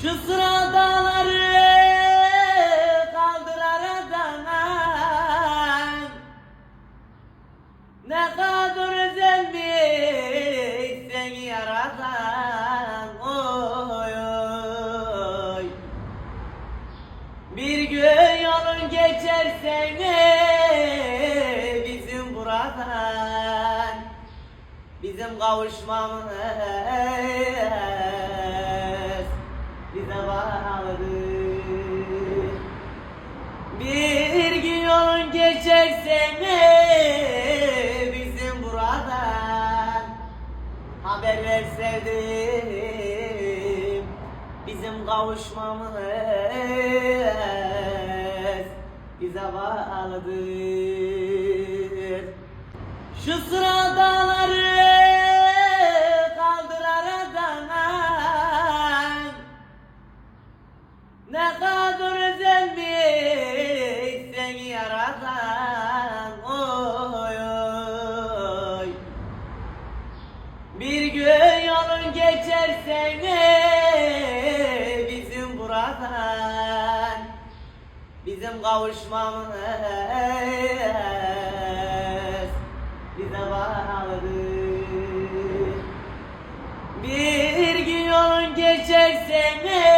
Şu sıra dağları kaldır aradan. Ne kadar özenmiş seni yaradan. Oy oy. Bir gün yolun geçer seni bizim buradan. Bizim kavuşmamız geçer seni bizim buradan. Haber ver sevdim bizim kavuşmamız bize bağlıdır. Şu sıra dağları kaldır aradan. Ne kadar özenmiş seni yaradan Bir gün yolun geçer seni bizim buradan? Bizim kavuşmamız bize bağlı. Bir gün yolun geçer seni